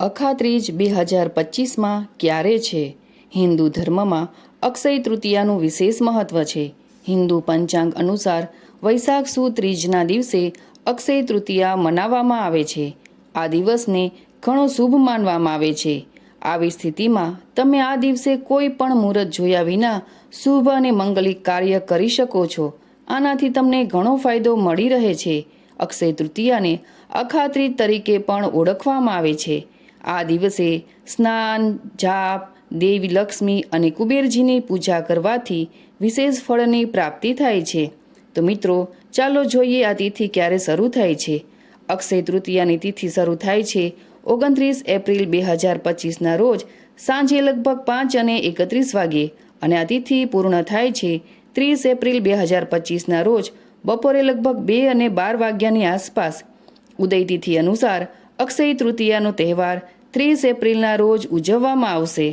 અખાત્રીજ બે હજાર પચીસમાં ક્યારે છે? હિન્દુ ધર્મમાં અક્ષય તૃતીયાનું વિશેષ મહત્વ છે. હિન્દુ પંચાંગ અનુસાર વૈશાખ સુ ત્રીજના દિવસે અક્ષય તૃતીયા મનાવવામાં આવે છે. આ દિવસને ઘણો શુભ માનવામાં આવે છે. આવી સ્થિતિમાં તમે આ દિવસે કોઈ પણ મુહૂર્ત જોયા વિના શુભ અને મંગલિક કાર્ય કરી શકો છો. આનાથી તમને ઘણો ફાયદો મળી રહે છે. અક્ષય તૃતીયાને અખાત્રીજ તરીકે પણ ઓળખવામાં આવે છે. આ દિવસે સ્નાન, જાપ, દેવી લક્ષ્મી અને કુબેરજીની પૂજા કરવાથી વિશેષ ફળની પ્રાપ્તિ થાય છે. તો મિત્રો, ચાલો જોઈએ આ તિથિ ક્યારે શરૂ થાય છે. અક્ષય તૃતીયાની તિથિ શરૂ થાય છે ઓગણત્રીસ એપ્રિલ બે હજાર પચીસના રોજ સાંજે લગભગ પાંચ અને એકત્રીસ વાગે અને આ તિથિ પૂર્ણ થાય છે ત્રીસ એપ્રિલ બે હજાર પચીસના રોજ બપોરે લગભગ બે અને બાર વાગ્યાની આસપાસ. ઉદય તિથિ અનુસાર અક્ષય તૃતીયાનો તહેવાર ત્રીસ એપ્રિલના રોજ ઉજવવામાં આવશે.